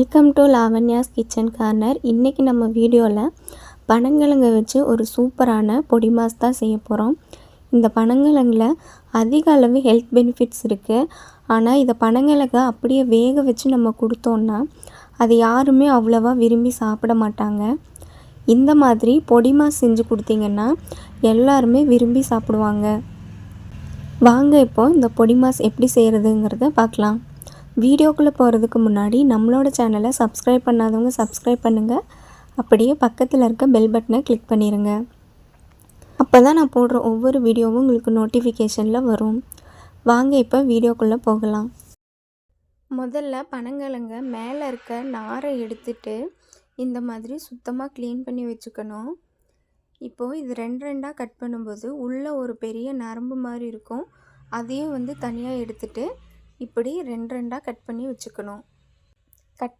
Welcome to Lavanya's kitchen corner இன்றைக்கி நம்ம வீடியோவில் பனங்கிழங்கை வச்சு ஒரு சூப்பரான பொடி மாஸ் தான் செய்ய போகிறோம் இந்த பனங்கிழங்கில் அதிக அளவு ஹெல்த் பெனிஃபிட்ஸ் இருக்குது ஆனால் இதை பனங்கிழங்கை அப்படியே வேக வச்சு நம்ம கொடுத்தோன்னா அது யாருமே அவ்வளோவா விரும்பி சாப்பிட மாட்டாங்க. இந்த மாதிரி பொடி மாஸ் செஞ்சு கொடுத்தீங்கன்னா எல்லாருமே விரும்பி சாப்பிடுவாங்க. வாங்க இப்போ இந்த பொடி மாஸ் எப்படி செய்கிறதுங்கிறத பார்க்கலாம். வீடியோக்குள்ளே போகிறதுக்கு முன்னாடி நம்மளோட சேனலை சப்ஸ்கிரைப் பண்ணாதவங்க சப்ஸ்கிரைப் பண்ணுங்கள் அப்படியே பக்கத்தில் இருக்க பெல் பட்டனை கிளிக் பண்ணிடுங்க அப்போ தான் நான் போடுற ஒவ்வொரு வீடியோவும் உங்களுக்கு நோட்டிஃபிகேஷனில் வரும். வாங்க இப்போ வீடியோக்குள்ளே போகலாம். முதல்ல பனங்கிழங்க மேலே இருக்க நாரை எடுத்துட்டு இந்த மாதிரி சுத்தமாக க்ளீன் பண்ணி வச்சுக்கணும். இப்போது இது ரெண்டு ரெண்டாக கட் பண்ணும்போது உள்ளே ஒரு பெரிய நரம்பு மாதிரி இருக்கும். அதையும் வந்து தனியாக எடுத்துகிட்டு இப்படி ரெண்டு ரெண்டாக கட் பண்ணி வச்சுக்கணும். கட்